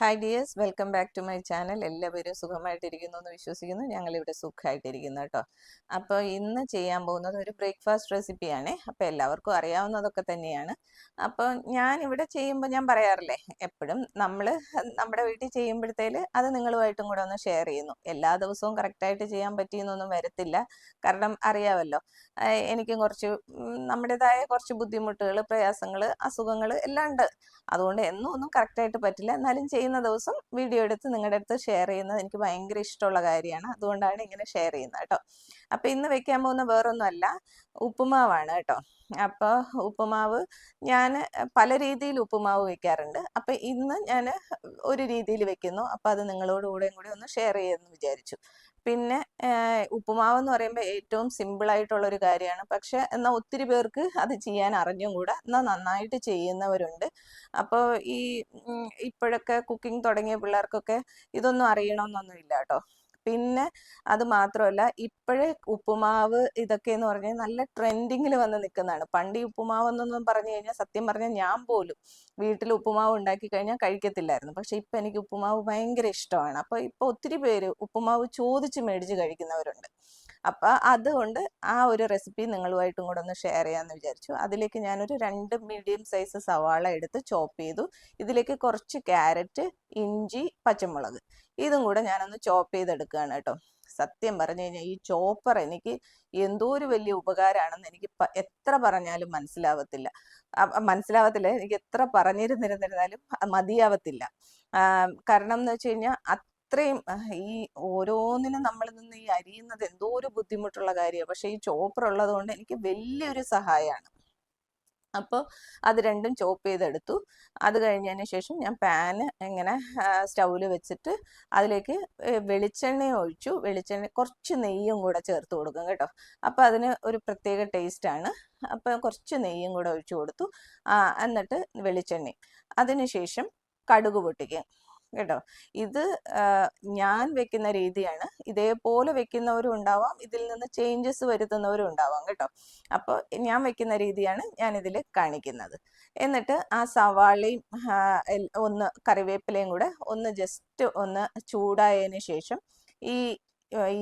Hi dears welcome back to my channel എല്ലാവരും സുഖമായിട്ടിരിക്കുന്നു എന്ന് വിശ്വസിക്കുന്നു. ഞങ്ങളിവിടെ സുഖമായിട്ടിരിക്കുന്നു കേട്ടോ. അപ്പോൾ ഇന്ന് ചെയ്യാൻ പോകുന്നത് ഒരു ബ്രേക്ക്ഫാസ്റ്റ് റെസിപ്പിയാണ് അപ്പോൾ എല്ലാവർക്കും അറിയാവുന്നതൊക്കെ തന്നെയാണ്. അപ്പോൾ ഞാൻ ഇവിടെ ചെയ്യുമ്പോൾ ഞാൻ പറയാറില്ലേ എപ്പോഴും നമ്മൾ നമ്മുടെ വീട്ടിൽ ചെയ്യുമ്പോഴത്തേൽ അത് നിങ്ങളുമായിട്ടും കൂടെ ഒന്ന് ഷെയർ ചെയ്യുന്നു. എല്ലാ ദിവസവും കറക്റ്റായിട്ട് ചെയ്യാൻ പറ്റിയെന്നൊന്നും വരത്തില്ല. കാരണം അറിയാമല്ലോ എനിക്കും കുറച്ച് നമ്മുടേതായ കുറച്ച് ബുദ്ധിമുട്ടുകൾ പ്രയാസങ്ങൾ അസുഖങ്ങൾ എല്ലാം ഉണ്ട്. അതുകൊണ്ട് എന്നും ഒന്നും കറക്റ്റായിട്ട് പറ്റില്ല. എന്നാലും ചെയ്യുന്ന ദിവസം വീഡിയോ എടുത്ത് നിങ്ങളുടെ അടുത്ത് ഷെയർ ചെയ്യുന്നത് എനിക്ക് ഭയങ്കര ഇഷ്ടമുള്ള കാര്യമാണ്. അതുകൊണ്ടാണ് ഇങ്ങനെ ഷെയർ ചെയ്യുന്നത് കേട്ടോ. അപ്പോൾ ഇന്ന് വെക്കാൻ പോകുന്ന വേറൊന്നുമല്ല ഉപ്പുമാവാണ് കേട്ടോ. അപ്പോൾ ഉപ്പുമാവ് ഞാൻ പല രീതിയിൽ ഉപ്പുമാവ് വെക്കാറുണ്ട്. അപ്പോൾ ഇന്ന് ഞാൻ ഒരു രീതിയിൽ വെക്കുന്നു. അപ്പോൾ അത് നിങ്ങളോട് കൂടെയും കൂടി ഒന്ന് ഷെയർ ചെയ്യുമെന്ന് വിചാരിച്ചു. പിന്നെ ഉപ്പുമാവ് എന്ന് പറയുമ്പോൾ ഏറ്റവും സിമ്പിൾ ആയിട്ടുള്ള ഒരു കാര്യമാണ്. പക്ഷെ എന്നാൽ ഒത്തിരി പേർക്ക് അത് ചെയ്യാൻ അറിഞ്ഞും കൂടെ എന്നാൽ നന്നായിട്ട് ചെയ്യുന്നവരുണ്ട്. അപ്പോൾ ഈ ഇപ്പോഴൊക്കെ കുക്കിംഗ് തുടങ്ങിയ പിള്ളേർക്കൊക്കെ ഇതൊന്നും അറിയണമെന്നൊന്നുമില്ല കേട്ടോ പിന്നെ അത് മാത്രമല്ല ഇപ്പോഴേ ഉപ്പുമാവ് ഇതൊക്കെ എന്ന് പറഞ്ഞാൽ നല്ല ട്രെൻഡിങ്ങിൽ വന്ന് നിൽക്കുന്നതാണ്. പണ്ട് ഈ ഉപ്പുമാവ് എന്നൊന്നും പറഞ്ഞു കഴിഞ്ഞാൽ സത്യം പറഞ്ഞാൽ ഞാൻ പോലും വീട്ടിൽ ഉപ്പുമാവ് ഉണ്ടാക്കി കഴിഞ്ഞാൽ കഴിക്കത്തില്ലായിരുന്നു. പക്ഷെ ഇപ്പം എനിക്ക് ഉപ്പുമാവ് ഭയങ്കര ഇഷ്ടമാണ്. അപ്പോൾ ഇപ്പോൾ ഒത്തിരി പേര് ഉപ്പുമാവ് ചോദിച്ച് മേടിച്ച് കഴിക്കുന്നവരുണ്ട്. അപ്പോൾ അതുകൊണ്ട് ആ ഒരു റെസിപ്പി നിങ്ങളുമായിട്ടും കൂടെ ഒന്ന് ഷെയർ ചെയ്യാമെന്ന് വിചാരിച്ചു. അതിലേക്ക് ഞാനൊരു രണ്ട് മീഡിയം സൈസ് സവാള എടുത്ത് ചോപ്പ് ചെയ്തു. ഇതിലേക്ക് കുറച്ച് ക്യാരറ്റ് ഇഞ്ചി പച്ചമുളക്. ഇതും കൂടെ ഞാനൊന്ന് ചോപ്പ് ചെയ്തെടുക്കുകയാണ് കേട്ടോ. സത്യം പറഞ്ഞു കഴിഞ്ഞാൽ ഈ ചോപ്പർ എനിക്ക് എന്തോ ഒരു വലിയ ഉപകാരമാണെന്ന് എനിക്ക് എത്ര പറഞ്ഞാലും മനസ്സിലാവത്തില്ല. മനസ്സിലാവത്തില്ല. എനിക്ക് എത്ര പറഞ്ഞിരുന്നിരുന്നിരുന്നാലും മതിയാവത്തില്ല. കാരണം എന്ന് വെച്ച് കഴിഞ്ഞാൽ അത്രയും ഈ ഓരോന്നിനും നമ്മൾ നിന്ന് ഈ അരിയുന്നത് എന്തോ ഒരു ബുദ്ധിമുട്ടുള്ള കാര്യമാണ്. പക്ഷെ ഈ ചോപ്പർ ഉള്ളത് കൊണ്ട് എനിക്ക് വലിയൊരു സഹായമാണ് അപ്പോൾ അത് രണ്ടും ചോപ്പ് ചെയ്തെടുത്തു. അത് കഴിഞ്ഞതിന് ശേഷം ഞാൻ പാന് ഇങ്ങനെ സ്റ്റൗവിൽ വെച്ചിട്ട് അതിലേക്ക് വെളിച്ചെണ്ണ ഒഴിച്ചു. വെളിച്ചെണ്ണ കുറച്ച് നെയ്യും കൂടെ ചേർത്ത് കൊടുക്കും കേട്ടോ. അപ്പോൾ അതിന് ഒരു പ്രത്യേക ടേസ്റ്റാണ് അപ്പോൾ കുറച്ച് നെയ്യും കൂടെ ഒഴിച്ചു കൊടുത്തു. എന്നിട്ട് എന്നിട്ട് വെളിച്ചെണ്ണയും. അതിനുശേഷം കടുക് പൊട്ടിക്കും. കേട്ടോ? ഇത് ഞാൻ വെക്കുന്ന രീതിയാണ്. ഇതേപോലെ വെക്കുന്നവരും ഉണ്ടാവാം ഇതിൽ നിന്ന് ചേഞ്ചസ് വരുത്തുന്നവരും ഉണ്ടാവാം കേട്ടോ? അപ്പോൾ ഞാൻ വെക്കുന്ന രീതിയാണ് ഞാൻ ഇതിൽ കാണിക്കുന്നത്. എന്നിട്ട് ആ സവാളയും ഒന്ന് കറിവേപ്പിലയും കൂടെ ഒന്ന് ജസ്റ്റ് ഒന്ന് ചൂടായതിനു ശേഷം ഈ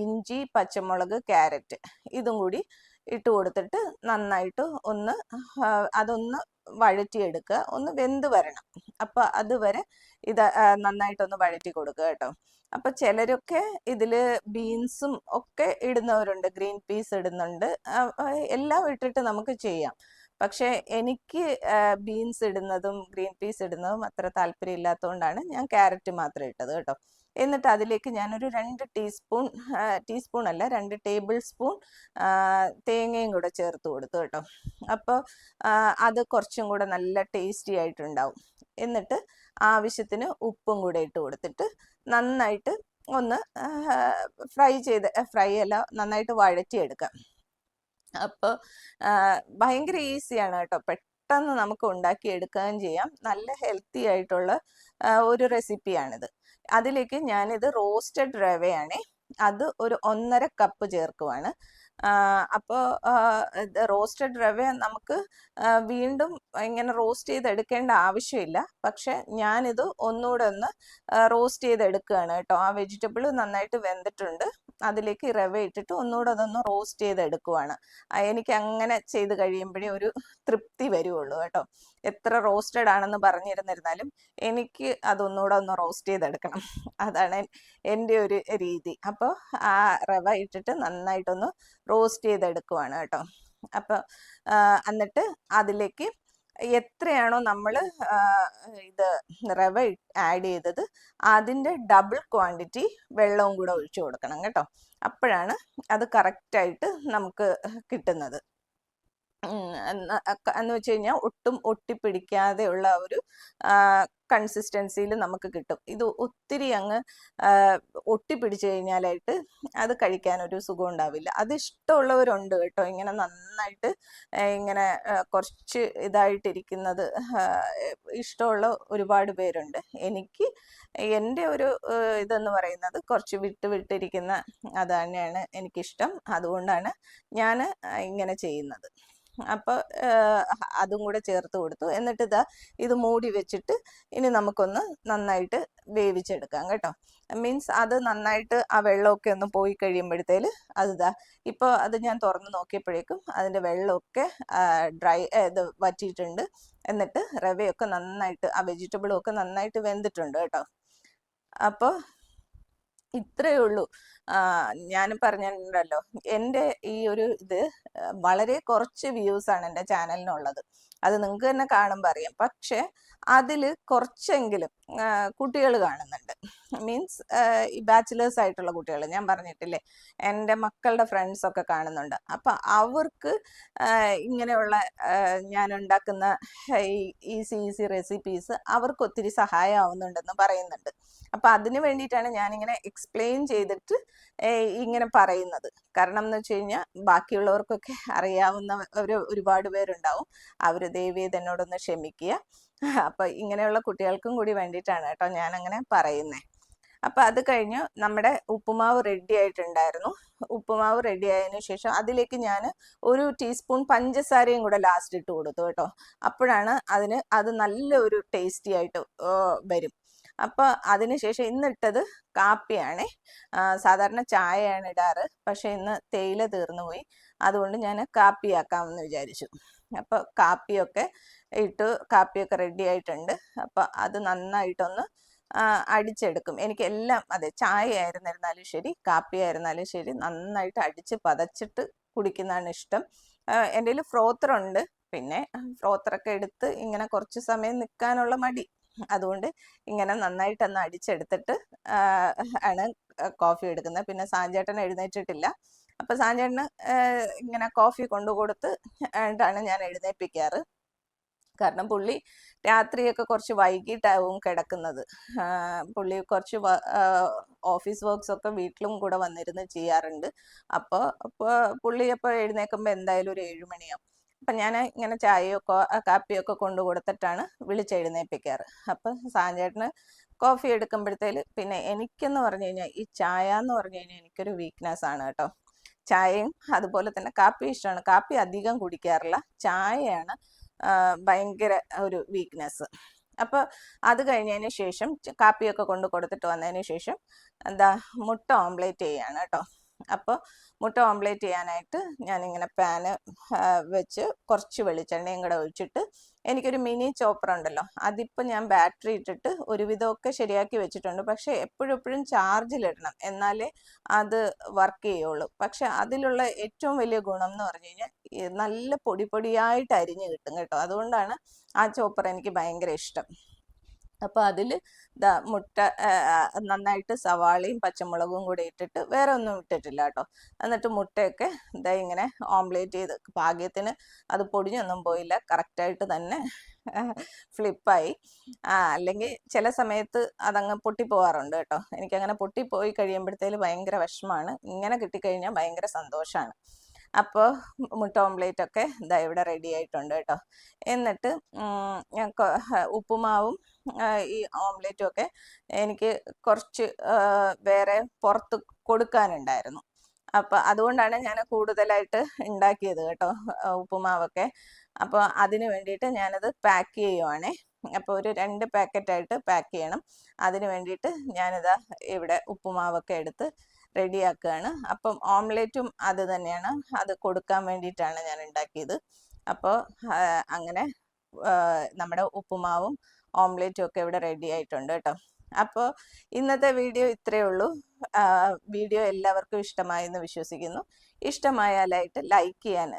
ഇഞ്ചി പച്ചമുളക് ക്യാരറ്റ് ഇതും കൂടി ഇട്ട് കൊടുത്തിട്ട് നന്നായിട്ട് ഒന്ന് അതൊന്ന് വഴറ്റിയെടുക്കുക. ഒന്ന് വെന്ത് വരണം. അപ്പൊ അതുവരെ ഇത് നന്നായിട്ടൊന്ന് വഴറ്റി കൊടുക്കുക കേട്ടോ. അപ്പൊ ചിലരൊക്കെ ഇതിൽ ബീൻസും ഒക്കെ ഇടുന്നവരുണ്ട് ഗ്രീൻ പീസ് ഇടുന്നുണ്ട്. എല്ലാം ഇട്ടിട്ട് നമുക്ക് ചെയ്യാം. പക്ഷെ എനിക്ക് ബീൻസ് ഇടുന്നതും ഗ്രീൻ പീസ് ഇടുന്നതും അത്ര താല്പര്യം ഇല്ലാത്തതുകൊണ്ടാണ് ഞാൻ ക്യാരറ്റ് മാത്രം ഇട്ടത് കേട്ടോ. എന്നിട്ട് അതിലേക്ക് ഞാനൊരു രണ്ട് ടീസ്പൂൺ ടീസ്പൂൺ അല്ല രണ്ട് ടേബിൾ സ്പൂൺ തേങ്ങയും കൂടെ ചേർത്ത് കൊടുത്തു കേട്ടോ. അപ്പോൾ അത് കുറച്ചും കൂടെ നല്ല ടേസ്റ്റി ആയിട്ടുണ്ടാവും. എന്നിട്ട് ആവശ്യത്തിന് ഉപ്പും കൂടെ ഇട്ട് കൊടുത്തിട്ട് നന്നായിട്ട് ഒന്ന് ഫ്രൈ ചെയ്ത് ഫ്രൈ അല്ല നന്നായിട്ട് വഴറ്റിയെടുക്കാം. അപ്പോൾ ഭയങ്കര ഈസിയാണ് കേട്ടോ. പെട്ടെന്ന് നമുക്ക് ഉണ്ടാക്കി എടുക്കുകയും ചെയ്യാം. നല്ല ഹെൽത്തി ആയിട്ടുള്ള ഒരു റെസിപ്പിയാണിത്. അതിലേക്ക് ഞാനിത് റോസ്റ്റഡ് റവയാണ്. അത് ഒരു ഒന്നര കപ്പ് ചേർക്കുവാണ്. അപ്പോൾ റോസ്റ്റഡ് റവ നമുക്ക് വീണ്ടും ഇങ്ങനെ റോസ്റ്റ് ചെയ്തെടുക്കേണ്ട ആവശ്യമില്ല. പക്ഷെ ഞാനിത് ഒന്നുകൂടെ ഒന്ന് റോസ്റ്റ് ചെയ്തെടുക്കുകയാണ് കേട്ടോ. ആ വെജിറ്റബിൾ നന്നായിട്ട് വെന്തിട്ടുണ്ട്. അതിലേക്ക് ഈ റവ ഇട്ടിട്ട് ഒന്നുകൂടെ അതൊന്ന് റോസ്റ്റ് ചെയ്തെടുക്കുവാണ്. എനിക്ക് അങ്ങനെ ചെയ്ത് കഴിയുമ്പോഴേ ഒരു തൃപ്തി വരുവുള്ളൂ കേട്ടോ. എത്ര റോസ്റ്റഡ് ആണെന്ന് പറഞ്ഞിരുന്നിരുന്നാലും എനിക്ക് അതൊന്നുകൂടെ ഒന്ന് റോസ്റ്റ് ചെയ്തെടുക്കണം. അതാണ് എന്റെ ഒരു രീതി. അപ്പോൾ ആ റവ ഇട്ടിട്ട് നന്നായിട്ടൊന്ന് റോസ്റ്റ് ചെയ്തെടുക്കുവാണ് കേട്ടോ. അപ്പോൾ എന്നിട്ട് അതിലേക്ക് എത്രയാണോ നമ്മൾ ഇത് റവ ആഡ് ചെയ്തത് അതിന്റെ ഡബിൾ ക്വാണ്ടിറ്റി വെള്ളവും കൂടെ ഒഴിച്ചു കൊടുക്കണം കേട്ടോ. അപ്പോഴാണ് അത് കറക്റ്റായിട്ട് നമുക്ക് കിട്ടുന്നത്. എന്ന് വെച്ച് കഴിഞ്ഞാൽ ഒട്ടും ഒട്ടിപ്പിടിക്കാതെയുള്ള ഒരു കൺസിസ്റ്റൻസിയിൽ നമുക്ക് കിട്ടും. ഇത് ഒത്തിരി അങ്ങ് ഒട്ടിപ്പിടിച്ചു കഴിഞ്ഞാലായിട്ട് അത് കഴിക്കാൻ ഒരു സുഖം ഉണ്ടാവില്ല അത് ഇഷ്ടമുള്ളവരുണ്ട് കേട്ടോ. ഇങ്ങനെ നന്നായിട്ട് ഇങ്ങനെ കുറച്ച് ഇതായിട്ടിരിക്കുന്നത് ഇഷ്ടമുള്ള ഒരുപാട് പേരുണ്ട്. എനിക്ക് എന്റെ ഒരു ഇതെന്ന് പറയുന്നത് കുറച്ച് വിട്ട് വിട്ടിരിക്കുന്ന അത് തന്നെയാണ് എനിക്കിഷ്ടം. അതുകൊണ്ടാണ് ഞാൻ ഇങ്ങനെ ചെയ്യുന്നത്. അപ്പോൾ അതും കൂടെ ചേർത്ത് കൊടുത്തു. എന്നിട്ട് ഇതാ ഇത് മൂടി വെച്ചിട്ട് ഇനി നമുക്കൊന്ന് നന്നായിട്ട് വേവിച്ചെടുക്കാം കേട്ടോ. മീൻസ് അത് നന്നായിട്ട് ആ വെള്ളമൊക്കെ ഒന്ന് പോയി കഴിയുമ്പോഴത്തേൽ അത് ഇതാ ഇപ്പോൾ അത് ഞാൻ തുറന്ന് നോക്കിയപ്പോഴേക്കും അതിന്റെ വെള്ളമൊക്കെ ഡ്രൈ ഇത് വറ്റിയിട്ടുണ്ട്. എന്നിട്ട് റവയൊക്കെ നന്നായിട്ട് ആ വെജിറ്റബിളും ഒക്കെ നന്നായിട്ട് വെന്തിട്ടുണ്ട് കേട്ടോ. അപ്പോൾ ഇത്രയേ ഉള്ളൂ. ഞാൻ പറഞ്ഞിട്ടുണ്ടല്ലോ. എന്റെ ഈ ഒരു ഇത് വളരെ കുറച്ച് വ്യൂസ് ആണ് എന്റെ ചാനലിനുള്ളത് അത് നിങ്ങൾക്ക് തന്നെ കാണുമ്പോൾ അറിയാം. പക്ഷെ അതിൽ കുറച്ചെങ്കിലും കുട്ടികൾ കാണുന്നുണ്ട്. മീൻസ് ഈ ബാച്ചിലേഴ്സ് ആയിട്ടുള്ള കുട്ടികൾ ഞാൻ പറഞ്ഞിട്ടില്ലേ? എന്റെ മക്കളുടെ ഫ്രണ്ട്സ് ഒക്കെ കാണുന്നുണ്ട്. അപ്പം അവർക്ക് ഇങ്ങനെയുള്ള ഞാൻ ഉണ്ടാക്കുന്ന ഈ ഈസി ഈസി റെസിപ്പീസ് അവർക്ക് ഒത്തിരി സഹായമാവുന്നുണ്ടെന്ന് പറയുന്നുണ്ട്. അപ്പം അതിന് വേണ്ടിയിട്ടാണ് ഞാനിങ്ങനെ എക്സ്പ്ലെയിൻ ചെയ്തിട്ട് ഇങ്ങനെ പറയുന്നത്. കാരണം എന്ന് വെച്ച് കഴിഞ്ഞാൽ ബാക്കിയുള്ളവർക്കൊക്കെ അറിയാവുന്ന ഒരു ഒരുപാട് പേരുണ്ടാവും. അവർ ദേവിയെ എന്നോടൊന്ന് ക്ഷമിക്കുക. അപ്പൊ ഇങ്ങനെയുള്ള കുട്ടികൾക്കും കൂടി വേണ്ടിയിട്ടാണ് കേട്ടോ ഞാൻ അങ്ങനെ പറയുന്നത് അപ്പൊ അത് കഴിഞ്ഞ് നമ്മുടെ ഉപ്പുമാവ് റെഡി ആയിട്ടുണ്ടായിരുന്നു. ഉപ്പുമാവ് റെഡി ആയതിനു ശേഷം അതിലേക്ക് ഞാൻ ഒരു ടീസ്പൂൺ പഞ്ചസാരയും കൂടെ ലാസ്റ്റ് ഇട്ട് കൊടുത്തു കേട്ടോ. അപ്പോഴാണ് അതിന് അത് നല്ല ഒരു ടേസ്റ്റി ആയിട്ട് വരും. അപ്പോൾ അതിനുശേഷം ഇന്ന് ഇട്ടത് കാപ്പിയാണ്. സാധാരണ ചായയാണ് ഇടാറ്. പക്ഷെ ഇന്ന് തേയില തീർന്നു പോയി. അതുകൊണ്ട് ഞാൻ കാപ്പിയാക്കാമെന്ന് വിചാരിച്ചു. അപ്പോൾ കാപ്പിയൊക്കെ ഇട്ട് കാപ്പിയൊക്കെ റെഡി ആയിട്ടുണ്ട്. അപ്പൊ അത് നന്നായിട്ടൊന്ന് അടിച്ചെടുക്കും. എനിക്ക് എല്ലാം അതെ ചായ ആയിരുന്നിരുന്നാലും ശരി കാപ്പി ആയിരുന്നാലും ശരി നന്നായിട്ട് അടിച്ച് പതച്ചിട്ട് കുടിക്കുന്നതാണ് ഇഷ്ടം. എന്റെ കയ്യിൽ ഫ്രോത്തർ ഉണ്ട്. പിന്നെ ഫ്രോത്തറൊക്കെ എടുത്ത് ഇങ്ങനെ കുറച്ച് സമയം നിൽക്കാനുള്ള മടി. അതുകൊണ്ട് ഇങ്ങനെ നന്നായിട്ടൊന്ന് അടിച്ചെടുത്തിട്ട് ആണ് കോഫി എടുക്കുന്നത്. പിന്നെ സാഞ്ചേട്ടൻ എഴുന്നേറ്റിട്ടില്ല. അപ്പൊ സാഞ്ചേട്ടന് ഇങ്ങനെ കോഫി കൊണ്ടു കൊടുത്ത് ആണ് ഞാൻ എഴുന്നേൽപ്പിക്കാറ് കാരണം പുള്ളി രാത്രിയൊക്കെ കുറച്ച് വൈകിട്ടാവും കിടക്കുന്നത്. പുള്ളി കുറച്ച് ഓഫീസ് വർക്ക്സ് ഒക്കെ വീട്ടിലും കൂടെ വന്നിരുന്ന് ചെയ്യാറുണ്ട്. അപ്പോൾ പുള്ളി അപ്പോൾ എഴുന്നേൽക്കുമ്പോൾ എന്തായാലും ഒരു ഏഴുമണിയാവും അപ്പം ഞാൻ ഇങ്ങനെ ചായയൊക്കെ കാപ്പിയൊക്കെ കൊണ്ടു കൊടുത്തിട്ടാണ് വിളിച്ചെഴുന്നേൽപ്പിക്കാറ് അപ്പം സാഞ്ചേട്ടന് കോഫി എടുക്കുമ്പോഴത്തേൽ പിന്നെ എനിക്കെന്ന് പറഞ്ഞു കഴിഞ്ഞാൽ ഈ ചായ എന്ന് പറഞ്ഞു കഴിഞ്ഞാൽ എനിക്കൊരു വീക്ക്നെസ് ആണ് കേട്ടോ. ചായയും അതുപോലെ തന്നെ കാപ്പി ഇഷ്ടമാണ് കാപ്പി അധികം കുടിക്കാറില്ല. ചായയാണ് ഭയങ്കര ഒരു വീക്ക്നെസ് അപ്പോൾ അത് കഴിഞ്ഞതിന് ശേഷം കാപ്പിയൊക്കെ കൊണ്ട് കൊടുത്തിട്ട് വന്നതിന് ശേഷം എന്താ മുട്ട ഓംലേറ്റ് ചെയ്യാണ് കേട്ടോ. അപ്പോൾ മുട്ട ഓംലേറ്റ് ചെയ്യാനായിട്ട് ഞാനിങ്ങനെ പാന് വെച്ച് കുറച്ച് വെളിച്ചെണ്ണയും കൂടെ ഒഴിച്ചിട്ട് എനിക്കൊരു മിനി ചോപ്പർ ഉണ്ടല്ലോ അതിപ്പോൾ ഞാൻ ബാറ്ററി ഇട്ടിട്ട് ഒരുവിധമൊക്കെ ശരിയാക്കി വെച്ചിട്ടുണ്ട്. പക്ഷേ എപ്പോഴും എപ്പോഴും ചാർജിലിടണം എന്നാലേ അത് വർക്ക് ചെയ്യുള്ളൂ. പക്ഷെ അതിലുള്ള ഏറ്റവും വലിയ ഗുണം എന്ന് പറഞ്ഞു കഴിഞ്ഞാൽ നല്ല പൊടി പൊടിയായിട്ട് അരിഞ്ഞ് കിട്ടും കേട്ടോ. അതുകൊണ്ടാണ് ആ ചോപ്പർ എനിക്ക് ഭയങ്കര ഇഷ്ടം. അപ്പോൾ അതിൽ മുട്ട നന്നായിട്ട് സവാളയും പച്ചമുളകും കൂടി ഇട്ടിട്ട് വേറെ ഒന്നും ഇട്ടിട്ടില്ല കേട്ടോ. എന്നിട്ട് മുട്ടയൊക്കെ ഇതാ ഇങ്ങനെ ഓംലേറ്റ് ചെയ്ത് ഭാഗ്യത്തിന് അത് പൊടിഞ്ഞൊന്നും പോയില്ല. കറക്റ്റായിട്ട് തന്നെ ഫ്ലിപ്പായി അല്ലെങ്കിൽ ചില സമയത്ത് അതങ്ങ് പൊട്ടിപ്പോവാറുണ്ട് കേട്ടോ. എനിക്കങ്ങനെ പൊട്ടിപ്പോയി കഴിയുമ്പോഴത്തേൽ ഭയങ്കര വിഷമമാണ് ഇങ്ങനെ കിട്ടിക്കഴിഞ്ഞാൽ ഭയങ്കര സന്തോഷമാണ് അപ്പോൾ മുട്ട ഓംലേറ്റ് ഒക്കെ ഇതാ ഇവിടെ റെഡി ആയിട്ടുണ്ട് കേട്ടോ. എന്നിട്ട് ഉപ്പുമാവും ഈ ഓംലേറ്റും ഒക്കെ എനിക്ക് കുറച്ച് വേറെ പുറത്ത് കൊടുക്കാനുണ്ടായിരുന്നു. അപ്പോൾ അതുകൊണ്ടാണ് ഞാൻ കൂടുതലായിട്ട് ഉണ്ടാക്കിയത് കേട്ടോ ഉപ്പുമാവൊക്കെ. അപ്പോൾ അതിന് വേണ്ടിയിട്ട് ഞാനത് പാക്ക് ചെയ്യുവാണേ. അപ്പോൾ ഒരു രണ്ട് പാക്കറ്റായിട്ട് പാക്ക് ചെയ്യണം. അതിന് വേണ്ടിയിട്ട് ഞാനിതാ ഇവിടെ ഉപ്പുമാവൊക്കെ എടുത്ത് റെഡിയാക്കുകയാണ് അപ്പം ഓംലെറ്റും അത് തന്നെയാണ്. അത് കൊടുക്കാൻ വേണ്ടിയിട്ടാണ് ഞാൻ ഉണ്ടാക്കിയത്. അപ്പോൾ അങ്ങനെ നമ്മുടെ ഉപ്പുമാവും ഓംലെറ്റും ഒക്കെ ഇവിടെ റെഡി ആയിട്ടുണ്ട് കേട്ടോ. അപ്പോൾ ഇന്നത്തെ വീഡിയോ ഇത്രയേ ഉള്ളൂ. വീഡിയോ എല്ലാവർക്കും ഇഷ്ടമായെന്ന് വിശ്വസിക്കുന്നു. ഇഷ്ടമായാലായിട്ട് ലൈക്ക് ചെയ്യാൻ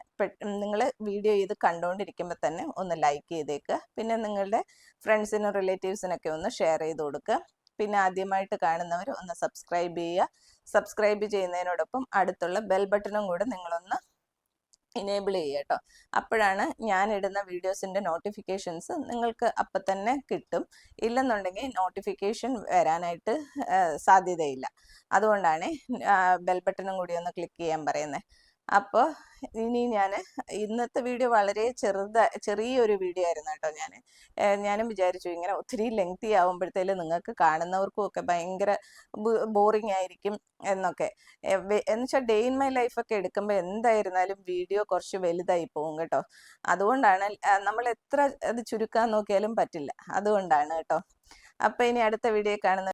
നിങ്ങൾ വീഡിയോ ഇത് കണ്ടുകൊണ്ടിരിക്കുമ്പോൾ തന്നെ ഒന്ന് ലൈക്ക് ചെയ്തേക്കുക. പിന്നെ നിങ്ങളുടെ ഫ്രണ്ട്സിനും റിലേറ്റീവ്സിനൊക്കെ ഒന്ന് ഷെയർ ചെയ്ത് കൊടുക്കുക. പിന്നെ ആദ്യമായിട്ട് കാണുന്നവർ ഒന്ന് സബ്സ്ക്രൈബ് ചെയ്യുക. സബ്സ്ക്രൈബ് ചെയ്യുന്നതിനോടൊപ്പം അടുത്തുള്ള ബെൽ ബട്ടണും കൂടെ നിങ്ങളൊന്ന് ഇനേബിൾ ചെയ്യുക കേട്ടോ. അപ്പോഴാണ് ഞാൻ ഇടുന്ന വീഡിയോസിന്റെ നോട്ടിഫിക്കേഷൻസ് നിങ്ങൾക്ക് അപ്പം തന്നെ കിട്ടും. ഇല്ലെന്നുണ്ടെങ്കിൽ നോട്ടിഫിക്കേഷൻ വരാനായിട്ട് സാധ്യതയില്ല. അതുകൊണ്ടാണ് ബെൽ ബട്ടണും കൂടി ഒന്ന് ക്ലിക്ക് ചെയ്യാൻ പറയുന്നത് അപ്പോൾ ഇനി ഞാൻ ഇന്നത്തെ വീഡിയോ വളരെ ചെറുത ചെറിയൊരു വീഡിയോ ആയിരുന്നു കേട്ടോ ഞാൻ ഞാനും വിചാരിച്ചു ഇങ്ങനെ ഒത്തിരി ലെങ്തി ആകുമ്പോഴത്തേലും നിങ്ങൾക്ക് കാണുന്നവർക്കും ഒക്കെ ഭയങ്കര ബോറിംഗ് ആയിരിക്കും എന്നൊക്കെ. എന്ന് വെച്ചാൽ ഡേ ഇൻ മൈ ലൈഫൊക്കെ എടുക്കുമ്പോൾ എന്തായിരുന്നാലും വീഡിയോ കുറച്ച് വലുതായി പോകും കേട്ടോ. അതുകൊണ്ടാണ് നമ്മൾ എത്ര അത് ചുരുക്കാൻ നോക്കിയാലും പറ്റില്ല. അതുകൊണ്ടാണ് കേട്ടോ. അപ്പോൾ ഇനി അടുത്ത വീഡിയോ കാണുന്ന